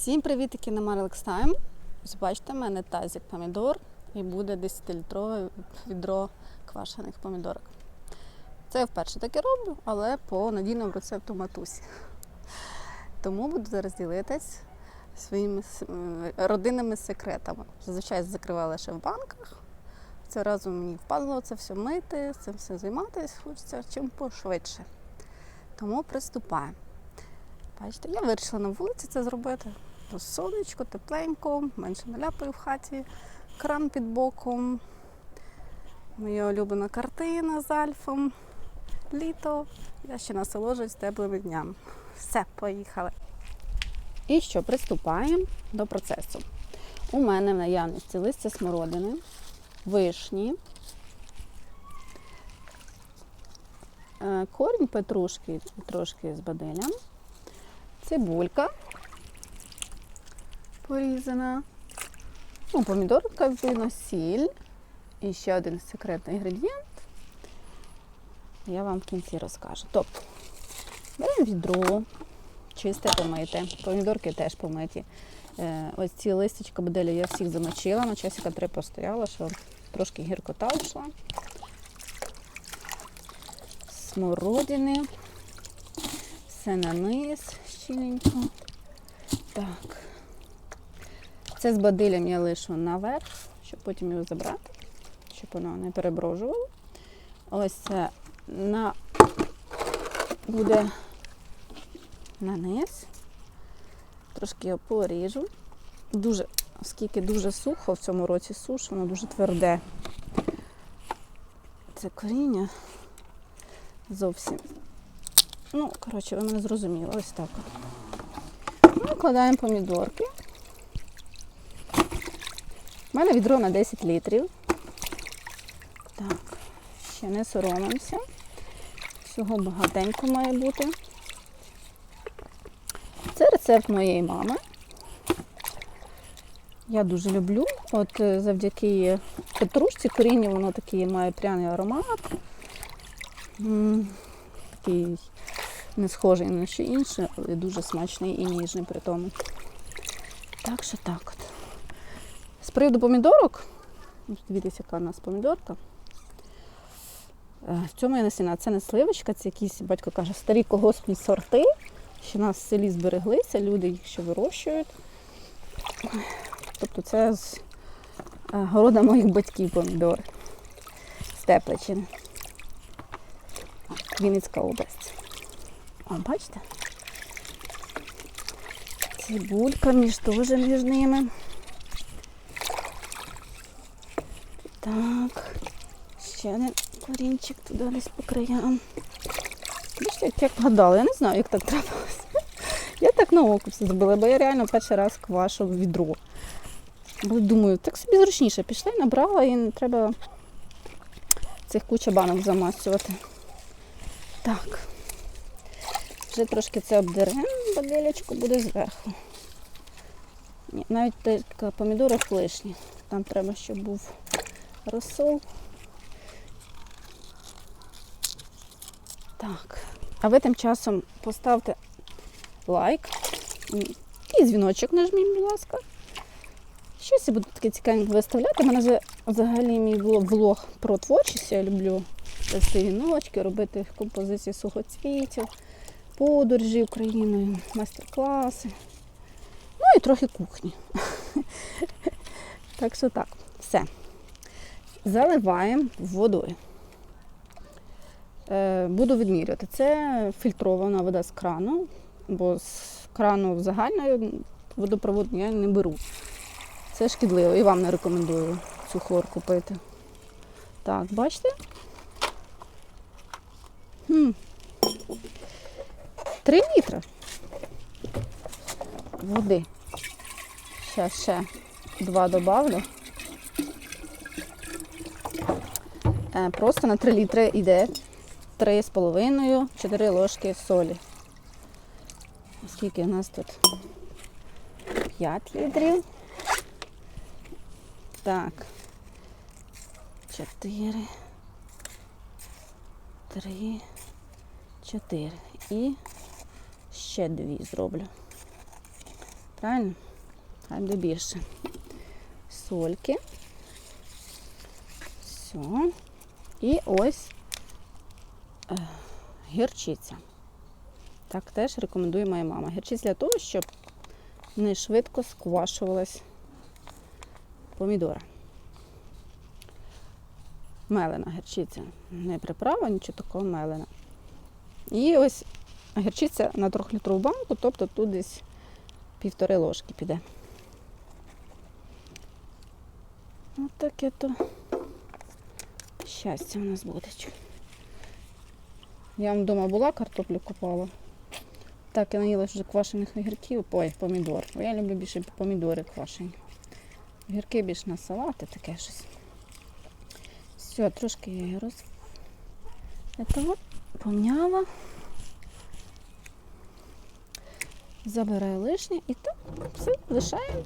Всім привіт, які на Marlex Time. Ось бачите, в мене тазик помідор і буде 10-літрове відро квашених помідорок. Це я вперше таке роблю, але по надійному рецепту матусі. Тому буду зараз ділитись своїми родинними секретами. Зазвичай закривала лише в банках. Цього разу мені впадло це все мити, цим все займатися, хочеться чим пошвидше. Тому приступаємо. Бачите, я вирішила на вулиці це зробити. Сонечко, тепленько, менше наляпаю в хаті, кран під боком. Моя улюблена картина з альфом. Літо. Я ще насолоджуюсь теплими днями. Все, поїхали. І що, приступаємо до процесу. У мене в наявності листя смородини, вишні, е, корінь петрушки трошки з баделем, цибулька порізана, ну, помідорка, видно, сіль. І ще один секретний інгредієнт. Я вам в кінці розкажу. Тобто, беремо відро, чисте помите, помідорки теж помиті. Е, ось ці листячка баделя я всіх замочила, на часика три постояла, що трошки гіркота йшла. Смородини. Все на низ щільненько. Так. Це з бадилем я лишу наверх, щоб потім його забрати, щоб воно не переброжувало. Ось це на буде на низ. Трошки його поріжу. Дуже, оскільки дуже сухо в цьому році суш, воно дуже тверде. Це коріння зовсім. Ну, коротше, ви мене зрозуміли, ось так. Ну, Викладаємо помідорки. У мене відро на 10 літрів. Так, ще не соромимося. Всього багатенько має бути. Це рецепт моєї мами. Я дуже люблю. От е, завдяки петрушці коріння воно такий має пряний аромат. Такий не схожий на що інше, але дуже смачний і ніжний при тому. Так що так от. З приводу помідорок, дивіться, яка у нас помідорка. Е, В цьому я насіна. Це не сливочка, це якісь, батько каже, старі колгоспні сорти, що в нас в селі збереглися, люди їх ще вирощують. Тобто це з е, города моїх батьків помідори з Тепличини. Вінницька область. О, бачите? Цибулька між теж між ними. Так. Ще один корінчик туди десь по краям. Бачите, як, як вгадала, я не знаю, як так трапилося. Я так на око все зробила, бо я реально перший раз квашу в відро. Бо думаю, так собі зручніше пішла і набрала, і не треба цих куча банок замасувати. Так. Вже трошки це обдеремо, баделечко буде зверху. Ні, навіть помідорок лишні. Там треба, щоб був розсол. Так. А ви тим часом поставте лайк і дзвіночок нажміть, будь ласка. Щось я буду таке цікавеньке виставляти. У мене вже взагалі мій влог, про творчість. Я люблю плести віночки, робити композиції сухоцвітів, подорожі Україною, майстер-класи. Ну і трохи кухні. Так що так, все. Заливаємо водою. Е, Буду відмірювати. Це фільтрована вода з крану, бо з крану загальної водопроводну я не беру. Це шкідливо і вам не рекомендую цю хлорку пити. Так, бачите? Хм. Три літри води. Ще ще два добавлю. Просто на 3 літри йде 3,5-4 ложки солі. Скільки у нас тут? 5 літрів. Так. 4. 3. 4. І ще дві зроблю. Правильно? Хай буде більше. Сольки. Все. І ось е, гірчиця. Так теж рекомендує моя мама. Гірчиця для того, щоб не швидко сквашувалась помідора. Мелена гірчиця. Не приправа, нічого такого мелена. І ось гірчиця на трьохлітрову банку, тобто тут десь півтори ложки піде. Ось таке то щастя у нас буде. Я вам вдома була, картоплю купала. Так, я наїлась вже квашених огірків, ой, помідор. Бо я люблю більше помідори квашені. Огірки більш на салати, таке щось. Все, трошки я її роз... Этого помняла. Забираю лишнє і так все лишаємо.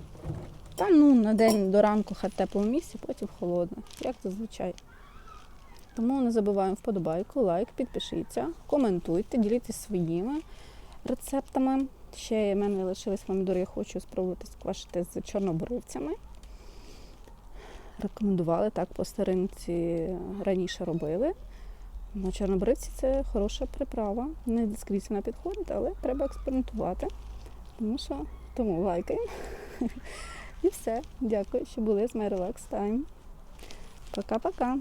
Та ну на день до ранку хай в теплому місці, потім холодне, як зазвичай. Тому не забуваємо вподобайку, лайк, підпишіться, коментуйте, діліться своїми рецептами. Ще в мене лишились помідори, я хочу спробувати сквашити з чорнобривцями. Рекомендували так по старинці раніше робили. Ну, чорнобривці це хороша приправа. Не скрізь вона підходить, але треба експериментувати. Тому що тому лайкаємо. І все. Дякую, що були з Time. Пока-пока.